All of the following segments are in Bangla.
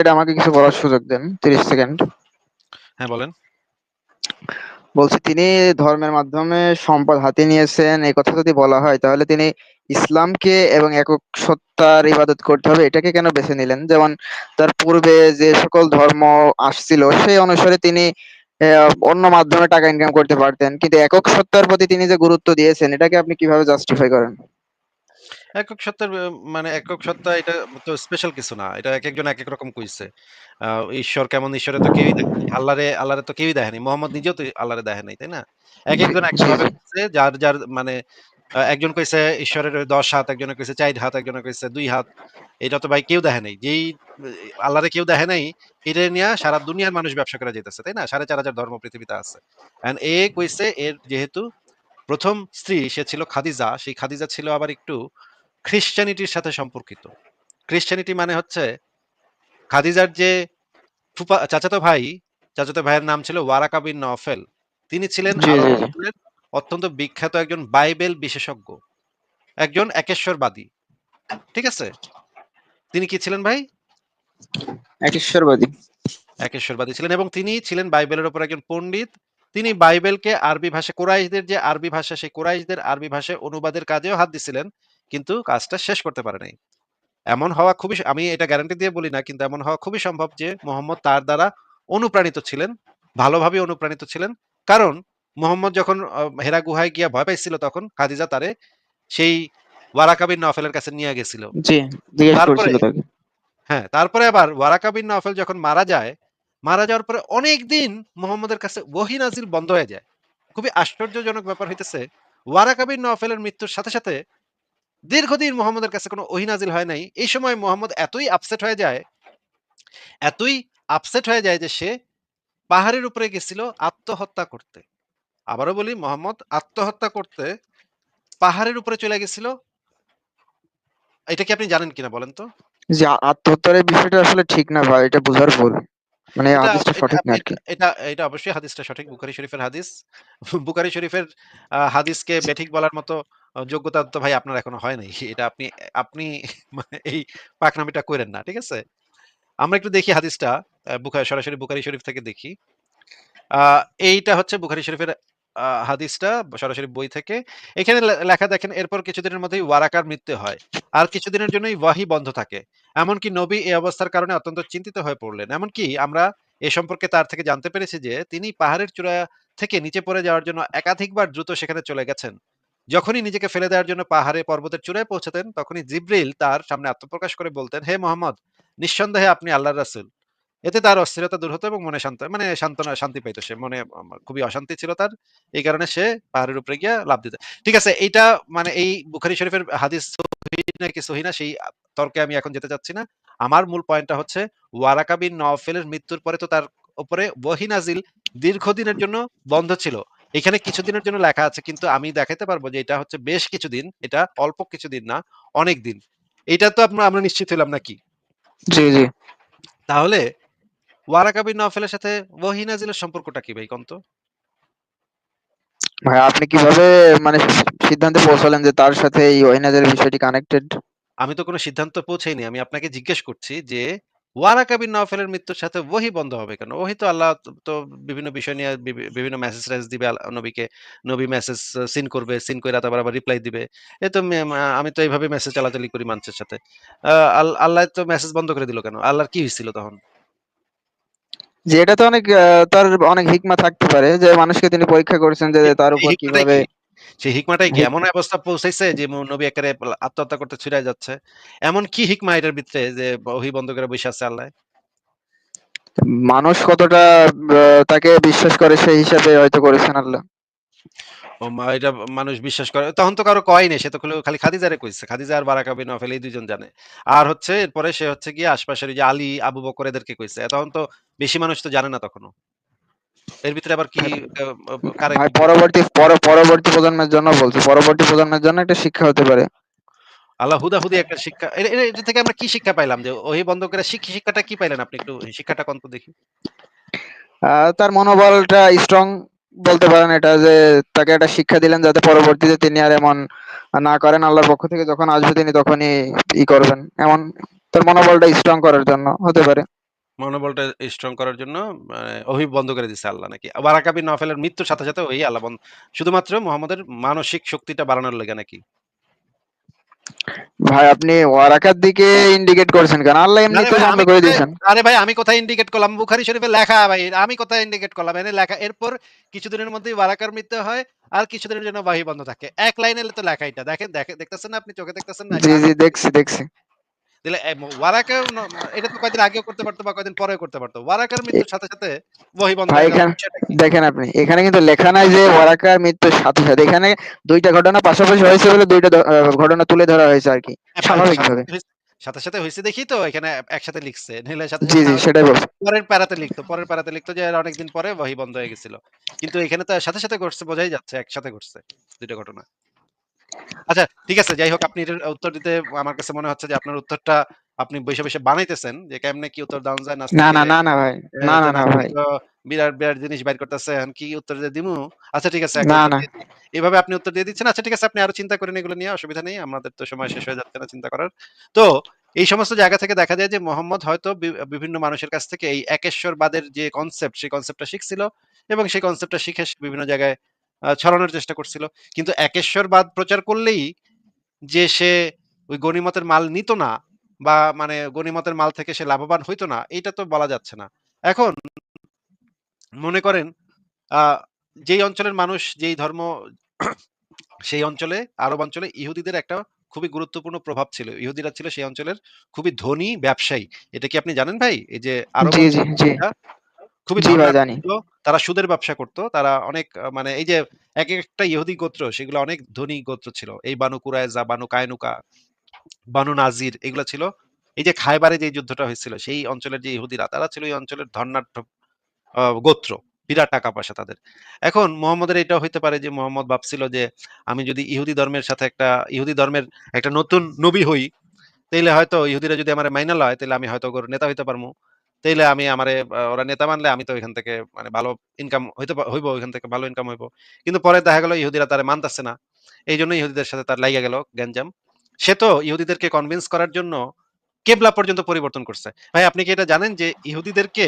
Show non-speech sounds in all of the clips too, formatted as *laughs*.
এটা আমাকে কিছু বলার সুযোগ দেন 30 সেকেন্ড। হ্যাঁ বলেন। বলছি তিনি ধর্মের মাধ্যমে সম্পদ হাতে নিয়েছেন। এই কথা যদি বলা হয় তাহলে তিনি ইসলামকে এবং একক সত্তার ইবাদত করতে হবে। এটাকে কেন বেছে নিলেন? যেমন তার পূর্বে যে সকল ধর্ম আসছিল সেই অনুসারে তিনি অন্য মাধ্যমে টাকা ইনকাম করতে পারতেন। কিন্তু একক সত্তার প্রতি তিনি যে গুরুত্ব দিয়েছেন এটাকে আপনি কীভাবে জাস্টিফাই করেন? একক সত্তার মানে একক সত্তা এটা তো স্পেশাল কিছু না। এটা এক একজন এক এক রকম কইছে। ঈশ্বর কেমন ঈশ্বরে তো কেউই দেখেনি আল্লাহরে আল্লাহরে তো কেউই দেখেনি মোহাম্মদ নিজেও তো আল্লাহরে দেখে নাই তাই না? এক একজন জি একভাবে যার যার মানে একজন কইছে ঈশ্বরের দশ হাত একজনে কইছে চার হাত একজনে কইছে দুই হাত। এটা তো ভাই কেউ দেখে নাই। যেই আল্লাহরে কেউ দেখে নাই এটা নিয়ে সারা দুনিয়ার মানুষ ব্যবসা করে যেতেছে তাই না? সাড়ে চার হাজার ধর্ম পৃথিবীতে আছে। এন্ড এ কইছে এর যেহেতু প্রথম স্ত্রী সে ছিল খাদিজা। সেই খাদিজা ছিল আবার একটু খ্রিস্টানিটির সাথে সম্পর্কিত। খ্রিস্টানিটি মানে হচ্ছে খাদিজার যে ফুপা চাচাতো ভাই চাচাতো ভাইয়ের নাম ছিল ওয়ারাকা বিন নফেল তিনি ছিলেন অত্যন্ত বিখ্যাত একজন বাইবেল বিশেষজ্ঞ একজন একেশ্বরবাদী। ঠিক আছে? তিনি কি ছিলেন ভাই? একেশ্বরবাদী। একেশ্বরবাদী ছিলেন এবং তিনি ছিলেন বাইবেলের উপর একজন পণ্ডিত। তিনি বাইবেলকে আরবি ভাষা কোরাইশদের যে আরবি ভাষা সেই কোরাইশদের আরবি ভাষায় অনুবাদের কাজেও হাত দিছিলেন। কিন্তু কাজটা শেষ করতে পারে নাই। এমন হওয়া খুবই আমি এটা গ্যারান্টি দিয়ে বলি না কিন্তু এমন হওয়া খুবই সম্ভব যে মোহাম্মদ তার দ্বারা অনুপ্রাণিত ছিলেন ভালোভাবে অনুপ্রাণিত ছিলেন। কারণ মোহাম্মদ যখন হেরা গুহায় গিয়া ভয় পাইছিল তখন খাদিজা তারে সেই ওয়ারাকা বিন নফেলের কাছে নিয়ে গেছিল। তারপরে হ্যাঁ তারপরে আবার ওয়ারাকা বিন নফেল যখন মারা যায় মারা যাওয়ার পরে অনেক দিন মোহাম্মদের কাছে ওহি নাজিল বন্ধ হয়ে যায়। খুবই আশ্চর্যজনক ব্যাপার হইতেছে ওয়ারাকাবিন নফেলের মৃত্যুর সাথে সাথে দীর্ঘদিন মোহাম্মদের কাছে কোনো ওহি নাজিল হয় নাই। এই সময় মোহাম্মদ এতই আপসেট হয়ে যায় এতই আপসেট হয়ে যায় যে সে পাহাড়ের উপরে গেছিল আত্মহত্যা করতে। আবারও বলি মোহাম্মদ আত্মহত্যা করতে পাহাড়ের উপরে চলে গেছিল। এটা কি আপনি জানেন কিনা বলেন তো? যে আত্মহত্যার বিষয়টা আসলে ঠিক না ভাই এটা বোঝার ভুল। মানে হাদিসটা সঠিক না এটা এটা অবশ্যই হাদিসটা সঠিক বুখারী শরীফের হাদিস। বুখারী শরীফের হাদিসকে বেঠিক বলার মতো যোগ্যতা তো ভাই আপনার এখনও হয় নাই। এটা আপনি আপনি *laughs* মানে এই পাকনামিটা করেন না, ঠিক আছে? আমরা একটু দেখি হাদিসটা বুখারী সরাসরি বুখারী শরীফ থেকে দেখি। এইটা হচ্ছে বুখারী শরীফের হাদিসটা, সরাসরি বই থেকে। এখানে লেখা দেখেন, এরপর কিছুদিনের মধ্যেই ওয়ারাকার মৃত্যু হয়। আর কিছুদিনের জন্যই ওয়াহি বন্ধ থাকে। এমনকি নবী এই অবস্থার কারণে অত্যন্ত চিন্তিত হয়ে পড়লেন। এমনকি আমরা এ সম্পর্কে তার থেকে জানতে পেরেছি যে, তিনি পাহাড়ের চূড়া থেকে নিচে পড়ে যাওয়ার জন্য একাধিকবার দ্রুত সেখানে চলে গেছেন। যখনই নিজেকে ফেলে দেওয়ার জন্য পাহাড়ে পর্বতের চূড়ায় পৌঁছতেন, তখনই জিব্রিল তার সামনে আত্মপ্রকাশ করে বলতেন, হে মোহাম্মদ, নিঃসন্দেহে আপনি আল্লাহর রাসূল। এতে তার অস্থিরতা দূর হতো এবং মনে শান্ত মানে সান্ত্বনা, শান্তি পাইতো সে। মনে খুবই অশান্তি ছিল তার। এই কারণে সে পাহাড়ের উপরে গিয়ে লাভ দিত। ঠিক আছে, এইটা মানে এই বুখারী শরীফের হাদিস নাকি সহিহ না, সেই তর্কে আমি এখন যেতে চাচ্ছি না। আমার মূল পয়েন্টটা হচ্ছে ওয়ারাকা বিন নওফেলের মৃত্যুর পরে তো তার উপরে ওয়াহি নাজিল দীর্ঘদিনের জন্য বন্ধ ছিল। এখানে কিছুদিনের জন্য লেখা আছে কিন্তু আমি দেখাতে পারব যে এটা হচ্ছে বেশ কিছুদিন এটা অল্প কিছুদিন না অনেক দিন। এটা তো আমরা আমরা নিশ্চিত হলাম নাকি? জি জি। তাহলে ওয়ারাকা বিন নওফেলের সাথে ওয়াহি নাজিলের সম্পর্কটা কি ভাই কন্ত ভাই আপনি কীভাবে মানে সিদ্ধান্তে পৌঁছালেন যে তার সাথে এই ওয়াহিনাজের বিষয়টি কানেক্টেড আমি তো কোনো সিদ্ধান্ত পৌঁছাইনি আমি আপনাকে জিজ্ঞেস করছি যে ওয়ারাকা বিন নওফেলের মৃত্যুর সাথে ওহি বন্ধ হবে কেন? ওহি তো আল্লাহ তো বিভিন্ন বিষয় নিয়ে বিভিন্ন মেসেজ টেসেজ দিবে নবীকে। নবী মেসেজ সিন করবে সিন করে তারপর আবার রিপ্লাই দিবে। এ তো আমি তো এইভাবে মেসেজ চালাচালি করি মানুষের সাথে। আল্লাহ তো মেসেজ বন্ধ করে দিল কেন? আল্লাহর কি হয়েছিল তখন? যে এটা তো অনেক তার অনেক হিকমা থাকতে পারে যে মানুষকে তিনি পরীক্ষা করেছেন যে তার উপর কীভাবে সেই হিকমাটাই কি এমন অবস্থা পৌঁছাইছে যে নবী একেবারে আত্মহত্যা করতে ছুটে যাচ্ছে? এমন কি হিকমা এটার ভিতরে যে ওহি বন্ধ করে বসে আছে আল্লাহ? মানুষ কতটা তাকে বিশ্বাস করে সেই হিসাবে হয়তো করেছেন আল্লাহ। ও এটা মানুষ বিশ্বাস করে। তখন তো কারও কয় নেই সে তো খালি- খাদিজারে কইছে। খাদিজা আর বারাকা বিন নফেল এই দুইজন জানে। আর হচ্ছে এরপরে সে হচ্ছে গিয়ে আশপাশের যে আলী আবু বকর এদেরকে কইছে। তখন তো বেশি মানুষ তো জানে না তখনো। এর ভিতরে আবার কি ভাই পরবর্তী পর- পরবর্তী প্রজন্মের জন্য বলছি পরবর্তী প্রজন্মের জন্য একটা শিক্ষা হতে পারে। আল্লাহ হুদাহুদি একটা শিক্ষা। এটা থেকে আমরা কি শিক্ষা পাইলাম? যে ওহি বন্ধ করে শিক্ষা শিক্ষাটা কি পাইলেন আপনি একটু? শিক্ষাটা কন্ত দেখি। তার মনোবলটা স্ট্রং বলতে পারেন এটা যে তাকে একটা শিক্ষা দিলেন যাতে পরবর্তীতে তিনি আর এমন না করেন আল্লাহর পক্ষ থেকে। যখন আসবে তিনি তখনই ই করবেন। এমন তার মনোবলটা স্ট্রং করার জন্য হতে পারে। মনোবলটা স্ট্রং করার জন্য মানে ওহী বন্ধ করে দিছে আল্লাহ নাকি? ওয়ারাকা বিন নওফেলের মৃত্যুর সাথে, সাথে ওহী আল্লাহ বন্ধ শুধুমাত্র মুহাম্মদের মানসিক শক্তিটা বাড়ানোর লেগে নাকি? ভাই আপনি ওয়ারাকার দিকে ইন্ডিকেট করছেন কেন? আল্লাহ এমনিতেই ভাই বন্ধ করে দিয়েছেন। আরে ভাই আমি কোথায় ইন্ডিকেট করলাম? বুখারী শরীফে লেখা ভাই। আমি কোথায় ইন্ডিকেট করলাম? এনে লেখা। এরপর কিছুদিনের মধ্যেই ওয়ারাকার মৃত্যু হয়। আর কিছুদিনের জন্য বাহি বন্ধ থাকে। এক লাইনে তো লেখা এটা। দেখেন, দেখে দেখতেছেন না আপনি চোখে দেখতেছেন না? জি, জি দেখছি, দেখছি। তাহলে এ এটা তো কয়েকদিন আগেও করতে পারত বা কয়েকদিন পরেও করতে পারত। ওয়ারাকার মৃত্যুর সাথে, সাথে ওহী বন্ধ হয়ে দেখেন আপনি। এখানে কিন্তু লেখা নাই যে ওয়ারাকার মৃত্যুর সাথে, সাথে। এখানে ২ টা ঘটনা পাশাপাশি হয়েছে বলে ২ টা দ আ ঘটনা তুলে ধরা হয়েছে আরকি। হ্যাঁ ভাই সাথে, স্বাভাবিকভাবে। সাথে সাথে, হইছে দেখেই তো এখানে একসাথে লিখছে। নইলে সাথে, জি, জি সেটাই বলছি। পরের প্যারাতে লিখতো। পরের প্যারাতে লিখতো যে অনেকদিন পরে ওহী বন্ধ হয়ে গেছিল। কিন্তু এখানে তো সাথে, সাথে ঘটছে বোঝাই যাচ্ছে একসাথে ঘটছে ২ টা ঘটনা। আচ্ছা ঠিক আছে যাই হোক আপনি এটার উত্তর দিতে আমার কাছে মনে হচ্ছে যে আপনার উত্তরটা আপনি বইসা, বইসা বানাইতেছেন যে কেমনে কি উত্তর দেওয়া যায় না, না, না, না ভাই। না, না, না ভাই। বিরাট, বিরাট জিনিস বাইর করতেছে। এখন কি উত্তর যে দিমু? আচ্ছা ঠিক আছে না, না। দিয়ে। এভাবে আপনি উত্তর দিয়ে দিচ্ছেন। আচ্ছা ঠিক আছে আপনি আরও চিন্তা করেন এগুলো নিয়ে অসুবিধা নেই। আমাদের তো সময় শেষ হয়ে যাচ্ছে না চিন্তা করার। তো এই সমস্ত জায়গা থেকে দেখা যায় যে মোহাম্মদ হয়তো বিভিন্ন মানুষের কাছ থেকে এই একেশ্বরবাদের যে কনসেপ্ট সেই কনসেপ্টটা শিখছিল এবং সেই কনসেপ্টটা শিখে বিভিন্ন জায়গায় ছড়ানোর চেষ্টা করছিল। কিন্তু একেশ্বরবাদ প্রচার করলেই যে সে ওই গনিমতের মাল নিত না বা মানে গনিমতের মাল থেকে সে লাভবান হইতো না, এইটা তো বলা যাচ্ছে না। এখন মনে করেন যেই অঞ্চলের মানুষ যেই ধর্ম *coughs* সেই অঞ্চলে আরব অঞ্চলে ইহুদিদের একটা খুবই গুরুত্বপূর্ণ প্রভাব ছিল। ইহুদিরা ছিল সেই অঞ্চলের খুবই ধনী ব্যবসায়ী। এটা কি আপনি জানেন ভাই? এই যে আরব খুবই জানি। তারা সুদের ব্যবসা করত। তারা অনেক মানে এই যে একেকটা ইহুদি গোত্র সেগুলো অনেক ধনী গোত্র ছিল। এই বানু কুরাইজা, বানু কায়নুকা, বানু নাজির এগুলা ছিল। এই যে খায়বারে যে যুদ্ধটা হয়েছিল সেই অঞ্চলের যে ইহুদিরা তারা ছিল এই অঞ্চলের ধনাঢ্য গোত্র। বিরাট টাকা-পয়সা তাদের। এখন মুহাম্মদের এটা হইতে পারে যে মোহাম্মদ ভাবছিল যে আমি যদি ইহুদি ধর্মের সাথে একটা ইহুদি ধর্মের একটা নতুন নবী হই, তাইলে হয়তো ইহুদিরা যদি আমার মাইনা লয় তাহলে আমি হয়তো নেতা হইতে পারমু। তাইলে আমি আমারে ওরা নেতা মানলে আমি তো ওইখান থেকে মানে ভালো ইনকাম হইতে হইবো ওইখান থেকে ভালো ইনকাম হইবো। কিন্তু পরে দেখা গেল ইহুদিরা তারে মানতাছে না। এইজন্য ইহুদিদের সাথে তার লাইগা গেল গ্যাঞ্জাম। সে তো ইহুদিদেরকে কনভিন্স করার জন্য কেবলা পর্যন্ত পরিবর্তন করছে। ভাই আপনি কি এটা জানেন যে ইহুদিদেরকে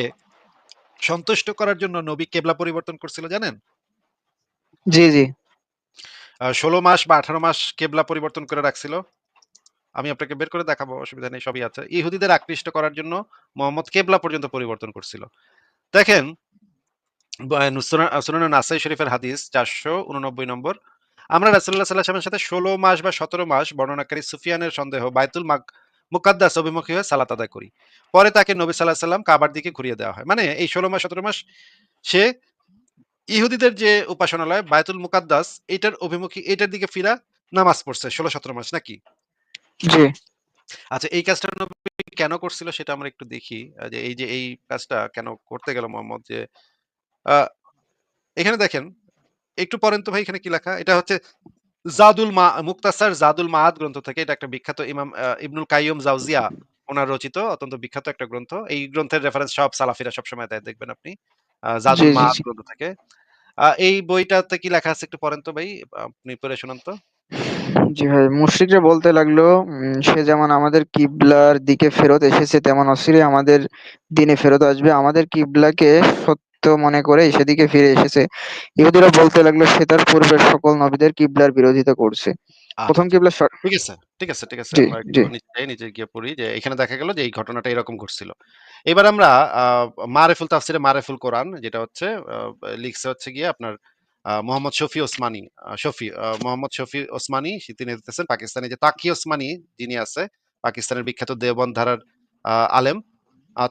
সন্তুষ্ট করার জন্য নবী কেবলা পরিবর্তন করছিল জানেন? জি, জি। ১৬ মাস বা ১৮ মাস কেবলা পরিবর্তন করে রাখছিল। আমি আপনাকে বের করে দেখাবো, অসুবিধা নেই, সবই আছে। ইহুদিদের আকৃষ্ট করার জন্য মুহাম্মদ কেবলা পর্যন্ত পরিবর্তন করছিল। দেখেন নাসাই শরীফের হাদিস ৪৮৯ নম্বর। আমরা আলাইহি ওয়াসাল্লামের সাথে ১৬ মাস বা ১৭ মাস বর্ণনাকারী সুফিয়ানের সন্দেহ বাইতুল মাক, মুকাদ্দাস অভিমুখী হয়ে সালাত আদায় করি। পরে তাকে নবী সাল্লাল্লাহু আলাইহি ওয়াসাল্লাম কাবার দিকে ঘুরিয়ে দেওয়া হয়। মানে এই ১৬ মাস ১৭ মাস সে ইহুদিদের যে উপাসনালয় বায়তুল মুকাদ্দাস, এটার অভিমুখী, এটার দিকে ফিরা নামাজ পড়ছে ১৬-১৭ মাস নাকি? জি। আচ্ছা এই কাজটা নবী কেন করছিল সেটা আমরা একটু দেখি। যে এই যে এই কাজটা কেন করতে গেল মোহাম্মদ যে এখানে দেখেন একটু পড়েন তো ভাই এখানে কি লেখা? এটা হচ্ছে জাদুল মা মুক্তাসার জাদুল মাআদ গ্রন্থ থেকে এটা একটা বিখ্যাত ইমাম ইবনুল কাইয়্যুম জাওজিয়া ওনার রচিত অত্যন্ত বিখ্যাত একটা গ্রন্থ। এই গ্রন্থের রেফারেন্স সব সালাফিরা সবসময় দেয় দেখবেন আপনি। জাদুল জি। গ্রন্থ থেকে। এই বইটাতে কি লেখা আছে একটু পড়েন তো ভাই। আপনি পড়ে শোনান তো। জি ভাই, মুশরিকরা বলতে লাগল উম সে যেমন আমাদের কিবলার দিকে ফেরত এসেছে তেমন অচিরেই আমাদের দিনে ফেরত আসবে। আমাদের কিবলাকে সত্য মনে করে সেদিকে ফিরে এসেছে। ইহুদীরা বলতে লাগল সে তার পূর্বের সকল নবীদের কিবলার বিরোধিতা করছে। প্রথম আচ্ছা। কিবলা স ঠিক আছে, ঠিক আছে, ঠিক আছে। জি, আমরা একটু নিচে নিচে গিয়ে পড়ি যে এখানে দেখা গেল যে এই ঘটনাটা এরকম ঘটছিল। এবার আমরা আ মারেফুল তাফসিরে মারেফুল কোরআন যেটা হচ্ছে আ লিখছে হচ্ছে গিয়ে আপনার মোহাম্মদ শফি ওসমানী শফি মোহাম্মদ শফি ওসমানী, তিনি লিখতেছেন পাকিস্তানি যে তাকি ওসমানী যিনি আছে, পাকিস্তানের বিখ্যাত দেওবন্দ ধারার আলেম।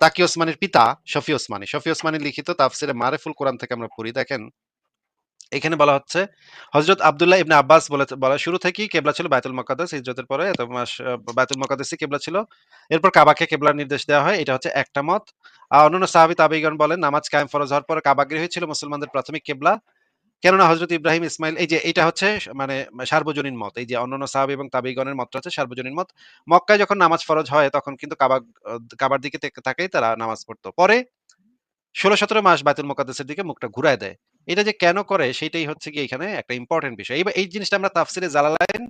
তাকি ওসমানীর পিতা শফি ওসমানী। শফি ওসমানীর লিখিত তাফসিরে মারেফুল কোরআন থেকে আমরা পড়ি, দেখেন এখানে বলা হচ্ছে, হযরত আব্দুল্লাহ ইবনে আব্বাস বলে, বলা শুরু থেকেই কেবলা ছিল বায়তুল মুকাদ্দাস, হিজরতের পরে এত মাস বায়তুল মুকাদ্দাসই কেবলা ছিল। এরপর কাবাকে কেবলার নির্দেশ দেওয়া হয়। এটা হচ্ছে একটা মত। আ অন্যান্য সাহাবী তাবেঈগণ বলেন, নামাজ কায়েম ফরজ হওয়ার পর কাবা গৃহই ছিল মুসলমানদের প্রাথমিক কেবলা। কেননা হযরত ইব্রাহিম ইসমাইল, এই যে এটা হচ্ছে মানে সার্বজনীন মত। এই যে অন্যান্য সাহাবী এবং তাবেঈগণের মতটা হচ্ছে সার্বজনীন মত। মক্কায় যখন নামাজ ফরজ হয়, তখন কিন্তু কাবা, কাবার দিকে তাকাই তারা নামাজ পড়ত। পরে ১৬-১৭ মাস বায়তুল মুকাদ্দাসের দিকে মুখটা ঘুরায় দেয়। এটা যে কেন করে সেটাই হচ্ছে কি এখানে একটা ইম্পোর্টেন্ট বিষয়। এইবা এই জিনিসটা আমরা তাফসিরে জালালাইন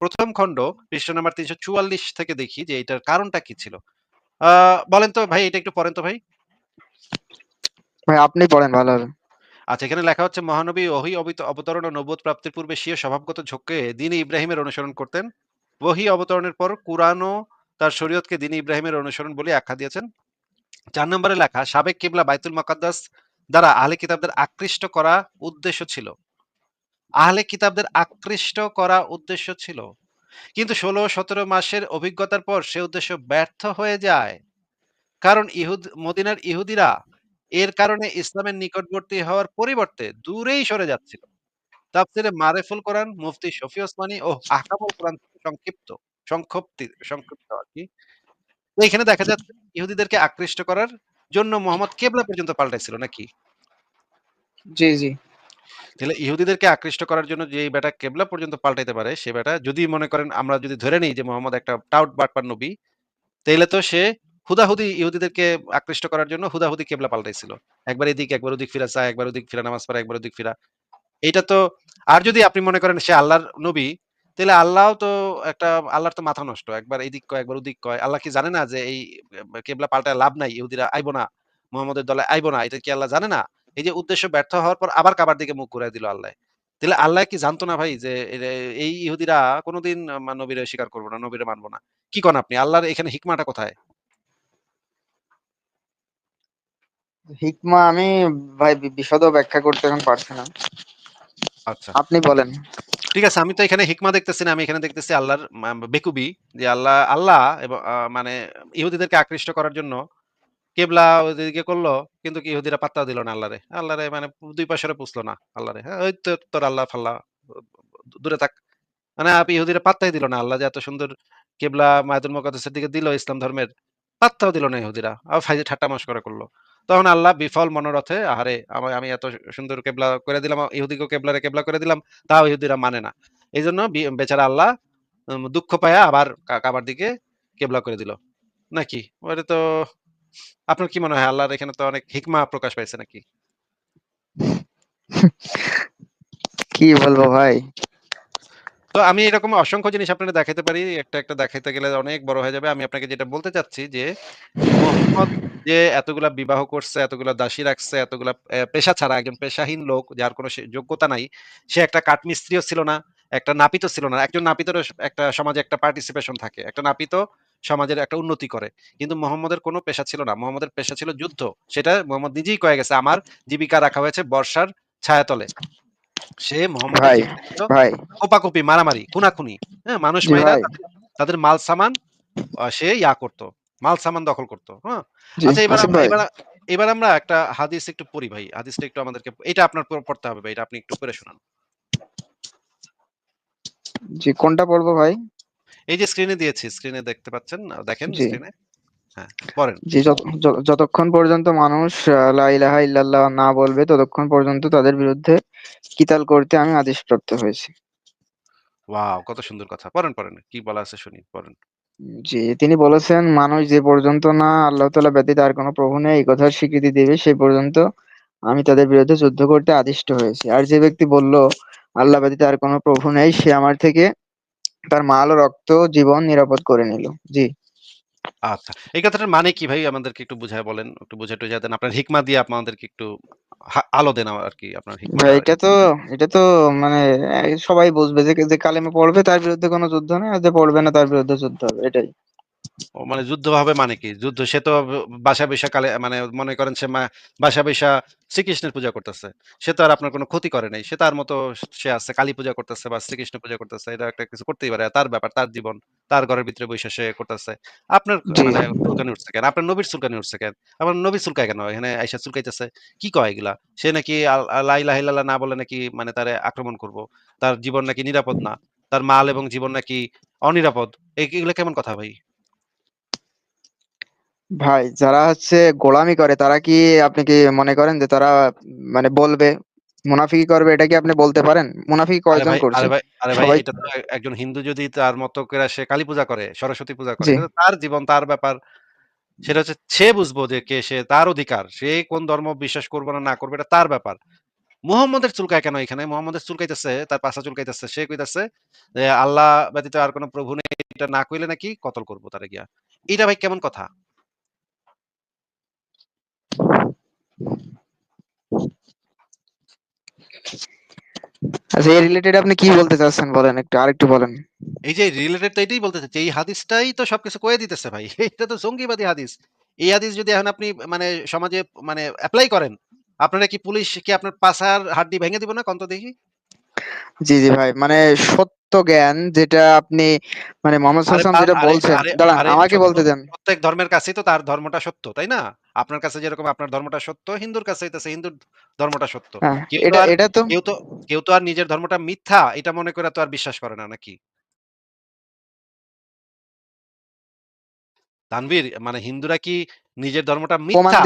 প্রথম খণ্ড, পৃষ্ঠা নাম্বার ৩৪৪ থেকে দেখি যে এটার কারণটা কি ছিল? বলেন তো ভাই, এটা একটু পড়েন তো ভাই। ভাই, আপনি পড়েন, ভালো হবে। আচ্ছা এখানে লেখা হচ্ছে, মহানবী ওহী অবিত অবতরণ ও নবুয়ত প্রাপ্তির পূর্বে স্বীয় স্বভাবগত ঝোঁককে দ্বীন-ই ইব্রাহিমের অনুসরণ করতেন। ওহী অবতরণের পর কুরআনও তার শরীয়তকে দ্বীন-ই ইব্রাহিমের অনুসরণ বলে আখ্যা দিয়েছেন। ৪ নম্বরে লেখা, সাবেক কিবলা বাইতুল মুকাদ্দাস দ্বারা আহলে কিতাবদের আকৃষ্ট করা উদ্দেশ্য ছিল। আহলে কিতাবদের আকৃষ্ট করা উদ্দেশ্য ছিল। কিন্তু ১৬-১৭ মাসের অভিজ্ঞতার পর সে উদ্দেশ্য ব্যর্থ হয়ে যায়। কারণ ইহুদ, মদিনার ইহুদিরা এর কারণে ইসলামের নিকটবর্তী হওয়ার পরিবর্তে দূরেই সরে যাচ্ছিল। তাফসিরে মারেফুল কোরআন, মুফতি শফি ওসমানী ও আহকামুল কোরআন সংক্ষিপ্ত সংক্ষপ্তি সংক্ষিপ্ত আরকি। তো এখানে দেখা যাচ্ছে ইহুদিদেরকে আকৃষ্ট করার জন্য মোহাম্মদ কেবলা পর্যন্ত পাল্টাইছিল নাকি? জি, জি। তাহলে ইহুদিদেরকে আকৃষ্ট করার জন্য যে বেটা কেবলা পর্যন্ত পাল্টাইতে পারে, সে বেটা যদি মনে করেন আমরা যদি ধরে নিই যে মোহাম্মদ একটা টাউট বাটপার নবী, তাইলে তো সে হুদাহুদি ইহুদিদেরকে আকৃষ্ট করার জন্য হুদাহুদি কেবলা পাল্টাইছিল। একবার এদিক, একবার ওদিক ফিরা চায়, একবার ওদিক ফিরা নামাজ পড়া, একবার ওদিক ফিরা। এইটা তো আর যদি আপনি মনে করেন সে আল্লাহর নবী, তাইলে আল্লাহও তো একটা আল্লাহর তো মাথা নষ্ট। একবার এদিক কয়, একবার ওদিক কয়। আল্লাহ কি জানে না যে এই কেবলা পাল্টায় লাভ নাই। ইহুদিরা আইব না। মুহাম্মদের দলে আইব না। এটা কি আল্লাহ জানে না? এই যে উদ্দেশ্য ব্যর্থ হওয়ার পর আবার কাবার দিকে মুখ ঘুরায় দিল আল্লাহ। তাইলে আল্লাহ কি জানতো না ভাই যে এই ইহুদিরা কোনোদিন নবীরে স্বীকার করব না, নবীরা মানব না। কি কন আপনি? আল্লাহর এখানে হিকমাটা কোথায়? হিকমা আমি ভাই বিশদ ব্যাখ্যা করতে এখন পারছি না। আচ্ছা। আপনি বলেন। ঠিক আছে, আমি তো এখানে হিকমা দেখতেছি না। আমি এখানে দেখতেছি আল্লাহর বেকুবি যে আল্লাহ আল্লাহ এবং মানে ইহুদিদেরকে আকৃষ্ট করার জন্য কেবলা ওদিকে করল, কিন্তু কি ইহুদিরা পাত্তাও দিল না আল্লাহরে। আল্লাহরে মানে ২ পয়সারও পুছলো না আল্লাহরে। হ্যাঁ, ওই তো তোর আল্লাহ-ফাল্লাহ দূরে থাক। মানে ইহুদিরা পাত্তাই দিল না। আল্লাহ যে এত সুন্দর কেবলা বায়তুল মুকাদ্দাসের দিকে দিল ইসলাম ধর্মের, পাত্তাও দিল না ইহুদিরা। আবার ফাইজে ঠাট্টা মশকরা করল। তখন আল্লাহ বিফল মনোরথে আহারে আমা এত সুন্দর কেবলা করে দিলাম, ইহুদিকেও কেবলারে কেবলা করে দিলাম, তাও ইহুদিরা মানে না। এজন্য বি বেচারা আল্লাহ দুঃখ পায়া আবার কাবার দিকে কেবলা করে দিল। নাকি? ওইটা তো আপনার কি মনে হয় আল্লাহর এখানে তো অনেক হিকমা প্রকাশ পাইছে নাকি? কি বলব ভাই? তো আমি এরকম অসংখ্য জিনিস আপনারে দেখাইতে পারি। একটা, একটা দেখাইতে গেলে অনেক বড় হয়ে যাবে। আমি আপনাকে যেটা বলতে চাচ্ছি যে, মোহাম্মদ যে এতগুলা বিবাহ করছে, এতগুলা দাসী রাখছে, এতগুলা পেশা ছাড়া একজন পেশাহীন লোক যার কোন যোগ্যতা নাই। সে একটা কাঠমিস্ত্রিও ছিল না, একটা নাপিতও ছিল না। একজন নাপিতেরও স একটা সমাজে একটা পার্টিসিপেশন থাকে। একটা নাপিত সমাজের একটা উন্নতি করে। কিন্তু মোহাম্মদের কোনো পেশা ছিল না। মোহাম্মদের পেশা ছিল যুদ্ধ। সেটা মোহাম্মদ নিজেই কয়ে গেছে, "আমার জীবিকা রাখা হয়েছে বর্ষার ছায়াতলে।" সে মোহাম্মদের ভাই, ভাই। কোপাকুপি, মারামারি, খুনাখুনি। হ্যাঁ? মানুষ মাইরা তাদের, মাল সামান সে ইয়া করত। মাল সামান দখল করত। হ্যাঁ? আচ্ছা এবার আমরা এবার এবার আমরা একটা হাদিস একটু পড়ি ভাই। হাদিসটা একটু আমাদেরকে এটা আপনার পড়তে হবে ভাই। এটা আপনি একটু পড়ে শোনান। জি, কোনটা পড়ব ভাই? এই যে স্ক্রিনে দিয়েছি। স্ক্রিনে দেখতে পাচ্ছেন? দেখেন স্ক্রিনে? হ্যাঁ, য যতক্ষণ পর্যন্ত মানুষ লা ইলাহা ইল্লাল্লাহ না বলবে ততক্ষণ পর্যন্ত তাদের বিরুদ্ধে কিতাল করতে আমি আদেশপ্রাপ্ত হয়েছি। ওয়াও! কত সুন্দর কথা। পড়েন, পড়েন। কি বলা আছে শুনি, পড়েন। জি, তিনি বলেছেন, "মানুষ যে পর্যন্ত না আল্লাহ তাআলা ব্যতীত আর কোন প্রভু নেই এই কথার স্বীকৃতি দেবে সে পর্যন্ত আমি তাদের বিরুদ্ধে যুদ্ধ করতে আদিষ্ট হয়েছি। আর যে ব্যক্তি বলল, আল্লাহ ব্যতীত আর কোন প্রভু নেই সে আমার থেকে তার মাল, রক্ত, জীবন নিরাপদ করে নিল।" জি। আচ্ছা। এই কথাটার মানে কি ভাই আমাদেরকে একটু বুঝায় বলেন। একটু বুঝায়-টুঝায় দেন। আপনার হিকমা দিয়ে আমাদেরকে একটু হা আলো দেন আর আরকি আপনার ভাই এটা তো এটা তো মানে এ সবাই বুঝবে যে, যে কালেমা পড়বে তার বিরুদ্ধে কোনো যুদ্ধ নেই। আর যে পড়বে না তার বিরুদ্ধে যুদ্ধ হবে। এটাই। ও মানে যুদ্ধ হবে মানে কি? যুদ্ধ সে তো বাসা বাসায় কালে মানে মনে করেন সে মা বাসায় বইসা শ্রীকৃষ্ণের পূজা করতেছে। সে তো আর আপনার কোনো ক্ষতি করে নাই। সে তার মতো সে আছে কালী পূজা করতেছে বা শ্রীকৃষ্ণ পূজা করতেছে। এটা একটা কিছু করতেই পারে। তার ব্যাপার, তার জীবন। তার ঘরের ভিতরে বইসা সে করতেছে। আপনার জি। মানে চুলকানি উঠছে কেন? আপনার নবীর চুলকানি উঠছে কেন? আমার নবী চুলকায় কেন? এখানে আইসা চুলকাইতেছে। কি কয় এগুলা? সে নাকি আল আ লা ইলাহা ইল্লাল্লাহ না বলে নাকি মানে তারে আক্রমণ করব। তার জীবন নাকি নিরাপদ না। তার মাল এবং জীবন নাকি অনিরাপদ। এগুলা কেমন কথা ভাই? ভাই যারা হচ্ছে গোলামি করে তারা কি আপনি কি মনে করেন যে তারা মানে বলবে, মুনাফিকি করবে এটা কি আপনি বলতে পারেন? মুনাফিকি কয়জন করছে? আরে ভাই, আরে ভাই এটা তো একজন হিন্দু যদি তার মত করে সে কালী পূজা করে, সরস্বতী পূজা করে, তার জীবন, তার ব্যাপার। সেটা হচ্ছে সে বুঝব যে কে সে, তার অধিকার। সে কোন ধর্ম বিশ্বাস করবে না, না করবে এটা তার ব্যাপার। মুহাম্মদের চুলকায় কেন এখানে? মুহাম্মদের চুলকাইতেছে, তার পাছা চুলকাইতেছে। সে কইতাছে যে আল্লাহ ব্যতীত আর কোন প্রভু নেই এটা না কইলে নাকি কতল করব তারা গিয়া। এটা ভাই কেমন কথা? আচ্ছা এই রিলেটেড আপনি কি বলতে চাচ্ছেন বলেন একটু আরেকটু বলেন। এই যে রিলেটেড তো এটাই বলতে চাচ্ছি এই হাদিসটাই তো সবকিছু কয়ে দিতেছে ভাই *laughs* এটা তো হাদিস। এই হাদিস যদি এখন আপনি মানে সমাজে মানে অ্যাপ্লাই করেন আপনারা কি পুলিশ কি আপনার হাড্ডি ভেঙে দিব না কন্ত দেখি? জি জি ভাই মানে সত্য জ্ঞান যেটা আপনি মানে মোহাম্মদ যেটা বলছেন আমাকে বলতে দেন। প্রত্যেক ধর্মের কাছেই তো তার ধর্মটা সত্য তাই না? আপনার কাছে যেরকম আপনার ধর্মটা সত্য, হিন্দুর কাছে হইতেছে হিন্দুর ধর্মটা সত্য। হ্যাঁ, এটা তো কেউ তো কেউ তো আর নিজের ধর্মটা মিথ্যা এটা মনে করে তো আর বিশ্বাস করে না নাকি? তানভীর মানে হিন্দুরা কি নিজের ধর্মটা মিথ্যা?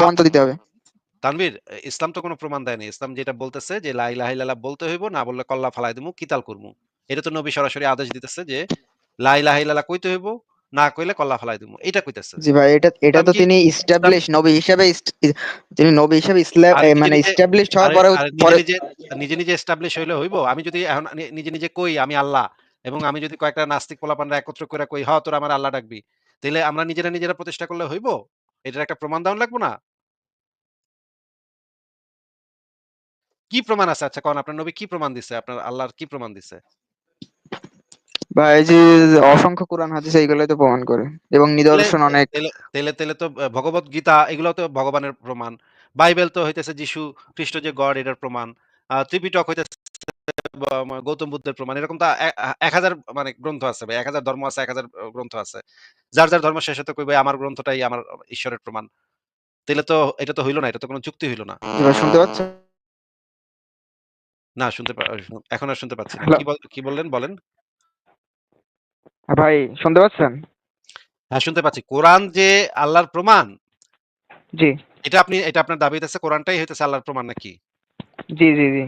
প্রমাণ দিতে হবে। তানভীর ইসলাম তো কোনো প্রমাণ দেয়নি। ইসলাম যেটা বলতেছে যে লা ইলাহা ইল্লাল্লাহ বলতে হইব, না বললে কল্লা ফালায় দিমু, কিতাল করমু। এটা তো নবী সরাসরি আদেশ দিতেছে যে লা ইলাহা ইল্লাল্লাহ কইতে হইব, না কইলে কল্লা ফালায় দিমু। এটা কইতেছে। জি ভাই এটা এটা তো তিনি ইসলাম ইস্টাবলিশ নবী হিসেবে তিনি নবী হিসেবে ইসলাম মানে নিজে ইস্টাবলিশড হওয়ার নিজে, পরে নিজে, নিজে, নিজে এস্টাবলিশ হইলে হইব? আমি যদি এখন নিজে, নিজে কই আমি আল্লাহ এবং আমি যদি কয়েকটা নাস্তিক পোলাপানরা একত্র কইরা কই, "হ তোরা আমার আল্লাহ ডাকবি।" তাইলে আমরা নিজেরা, নিজেরা প্রতিষ্ঠা করলে হইব? এটার একটা প্রমাণ দেওয়ান লাগবো না? কি প্রমাণ আছে? আচ্ছা কন আপনার নবী কি প্রমাণ দিছে? আপনার আল্লাহর কি প্রমাণ দিছে? ভাই এই যে অসংখ্য কোরআন হাদিস এইগুলাই তো প্রমাণ করে এবং নিদর্শন অনেক তাইলে তাইলে তো আ ভগবৎ গীতা এগুলাও তো ভগবানের প্রমাণ। বাইবেল তো হইতেছে যিশু খ্রিস্ট যে গড এটার প্রমাণ। ত্রিপিটক হইতেছে গৌতম বুদ্ধের প্রমাণ। এরকম তো এ আ ১০০০ মানে গ্রন্থ আছে ভাই। ১০০০ ধর্ম আছে, ১০০০ অ গ্রন্থ আছে। যার, যার ধর্ম শেষে তো কইবে আমার গ্রন্থটাই আমার ঈশ্বরের প্রমাণ। তাইলে তো এটা তো হইল না। এটা তো কোন যুক্তি হইল না। শুনতে পাচ্ছেন? না শুনতে এখন আর শুনতে পাচ্ছি না। কি বললেন বলেন? হ্যাঁ ভাই শুনতে পাচ্ছেন? হ্যাঁ শুনতে পাচ্ছি। কোরআন যে আল্লাহর প্রমাণ জি। এটা আপনি এটা আপনার দাবি হইতেছে কোরআনটাই হইতেছে আল্লাহর প্রমাণ নাকি? জি, জি, জি।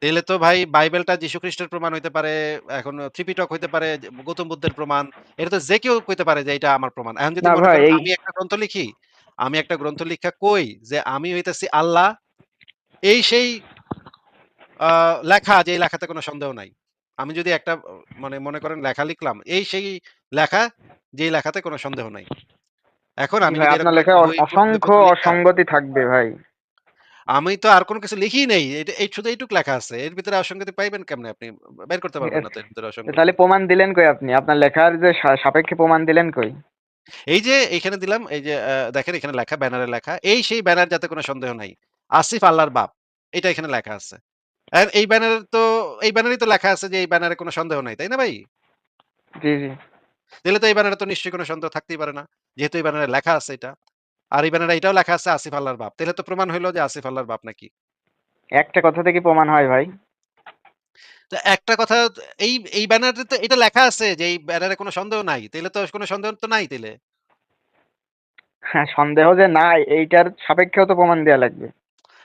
তাইলে তো ভাই বাইবেলটা যীশু খ্রিস্টের প্রমাণ হইতে পারে, এখন ত্রিপিটক হইতে পারে, গৌতম বুদ্ধের প্রমাণ। এটা তো যে কেউ কইতে পারে যে এটা আমার প্রমাণ। এখন যদি আমি একটা গ্রন্থ লিখি, আমি একটা গ্রন্থ লিখা কই যে আমি হইতেছি আল্লাহ, এই সেই লেখা যে এই লেখাতে কোনো সন্দেহ নাই। আমি যদি একটা মানে মনে করেন লেখা লিখলাম, এই সেই লেখা যে লেখাতে কোন সন্দেহ নাই। এখন আমি আপনার বই অসংখ্য অসঙ্গতি থাকবে ভাই। আমি তো আর কোন কিছু লিখি নাই। এটা এই শুধু এইটুক লেখা আছে। এর ভিতরে অসঙ্গতি পাইবেন কেমনে আপনি? বের করতে পারবেন না তো এর ভিতরে অসঙ্গতি। তাহলে প্রমাণ দিলেন কই আপনি? আপনার লেখার যে সাপেক্ষে প্রমাণ দিলেন কই? এই যে এখানে দিলাম, এই যে দেখেন এখানে লেখা, ব্যানারে লেখা। এই সেই ব্যানার যাতে কোনো সন্দেহ নাই। আসিফ আল্লাহর বাপ। এটা এখানে লেখা আছে। এই ব্যানারে তো এই ব্যানারেই তো লেখা আছে যে এই ব্যানারে কোন সন্দেহ নাই। তাই না ভাই? জি, জি। তাইলে তো এই ব্যানারে তো নিশ্চয়ই কোন সন্দেহ থাকতেই পারে না। যেহেতু এই ব্যানারে লেখা আছে এটা। আর এই ব্যানারে এটাও লেখা আছে আসিফ আল্লাহর বাপ। তাইলে তো প্রমাণ হইল যে আসিফ আল্লাহর বাপ নাকি। একটা কথা কি প্রমাণ হয় ভাই? তো একটা কথা এই এই ব্যানারে তো এটা লেখা আছে যে এই ব্যানারে কোনো সন্দেহ নাই। তাহলে তো কোনো সন্দেহ তো নাই তাইলে। হ্যাঁ, সন্দেহ যে নাই এইটার সাপেক্ষেও তো প্রমাণ দেয়া লাগবে।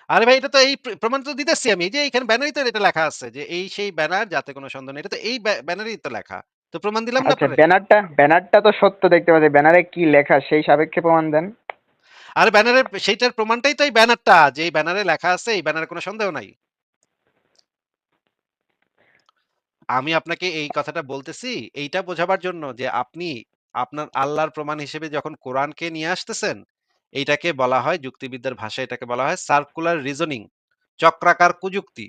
আরে ভাই এটা তো এই প্রমাণ তো দিতেছি আমি। যে এখানে ব্যানারেই তো এটা লেখা আছে যে এই সেই ব্যানার যাতে কোন সন্দেহ নেই। এটা তো এই ব্যা ব্যানারেই তো লেখা। তো প্রমাণ দিলাম না আচ্ছা ব্যানারটা ব্যানারটা তো সত্য দেখতে পাচ্ছি। ব্যানারে কি লেখা সেই সাপেক্ষে প্রমাণ দেন। আরে ব্যানারের সেইটার প্রমাণটাই তো এই ব্যানারটা। যে এই ব্যানারে লেখা আছে এই ব্যানারে কোনো সন্দেহ নাই। আমি আপনাকে এই কথাটা বলতেছি এইটা বোঝাবার জন্য যে আপনি আপনার আল্লাহর প্রমাণ হিসেবে যখন কোরআনকে নিয়ে আসতেছেন, এইটাকে বলা হয় যুক্তিবিদ্যার ভাষায় এটাকে বলা হয় সার্কুলার রিজনিং চক্রাকার কুযুক্তি।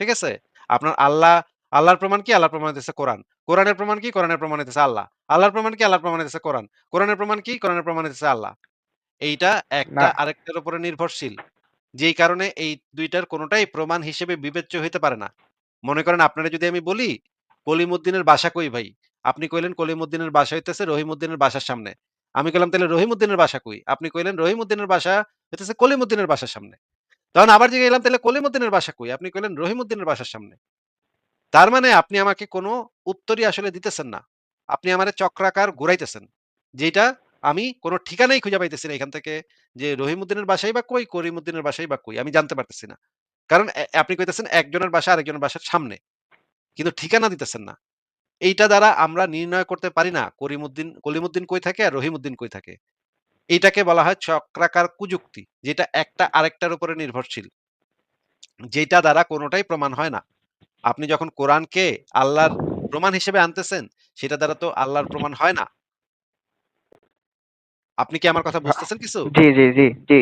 ঠিক আছে? আপনার আল্লাহ আল্লাহর প্রমাণ কি? আল্লাহর প্রমাণ হইতেছে কোরআন। কোরআনের প্রমাণ কি? কোরআনের প্রমাণ হইতেছে আল্লাহ। আল্লাহর প্রমাণ কি? আল্লাহর প্রমাণ হইতেছে কোরআন। কোরআনের প্রমাণ কি? কোরআনের প্রমাণ হইতেছে আল্লাহ। এইটা একটা আরেকটার উপরে নির্ভরশীল। যেই কারণে এই দুইটার কোনোটাই প্রমাণ হিসেবে বিবেচ্য হইতে পারে না। মনে করেন আপনারা যদি আমি বলি, কলিমুদ্দিনের বাসা কই ভাই? আপনি কইলেন কলিমুদ্দিনের বাসা হইতেছে রহিমউদ্দিনের বাসার সামনে। আমি কইলাম তাইলে রহিমউদ্দিনের বাসা কই? আপনি কইলেন, রহিমউদ্দিনের বাসা হইতেছে কলিমুদ্দিনের বাসার সামনে। তখন আবার জিগাইলাম তাইলে কলিমুদ্দিনের বাসা কই? আপনি কইলেন, রহিমউদ্দিনের বাসার সামনে। তার মানে আপনি আমাকে কোন উত্তরই আসলে দিতেছেন না। আপনি আমারে চক্রাকার ঘুরাইতেছেন। যেটা আমি কোন ঠিকানাই খুঁজে পাইতেছি না এখান থেকে যে রহিমউদ্দিনের বাসাই বা কই? করিমউদ্দিনের বাসাই বা কই? আমি জানতে পারতেছি না। কারণ আপনি কইতেছেন, একজনের বাসা আরেকজনের বাসার সামনে। কিন্তু ঠিকানা দিতেছেন না। এইটা দ্বারা আমরা নির্ণয় করতে পারি না করিমুদ্দিন কলিমুদ্দিন কই থাকে আর রহিমুদ্দিন কই থাকে। এইটাকে বলা হয় চক্রাকার কুযুক্তি। যেটা একটা আরেকটার উপরে নির্ভরশীল। যেইটা দ্বারা কোনোটাই প্রমাণ হয় না। আপনি যখন কোরআনকে আল্লাহর প্রমাণ হিসেবে আনতেছেন, সেটা দ্বারা তো আল্লাহর প্রমাণ হয় না। আপনি কি আমার কথা বুঝতেছেন কিছু? জি, জি, জি, জি।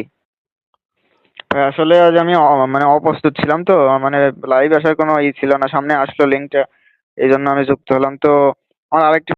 আসলে আজ আমি মানে অপ্রস্তুত ছিলাম তো মানে লাইভ আসার কোনো ই ছিল না। সামনে আসলো লিঙ্কটা। জন্য আমি যুক্ত হলাম। তো আমার আরেকটি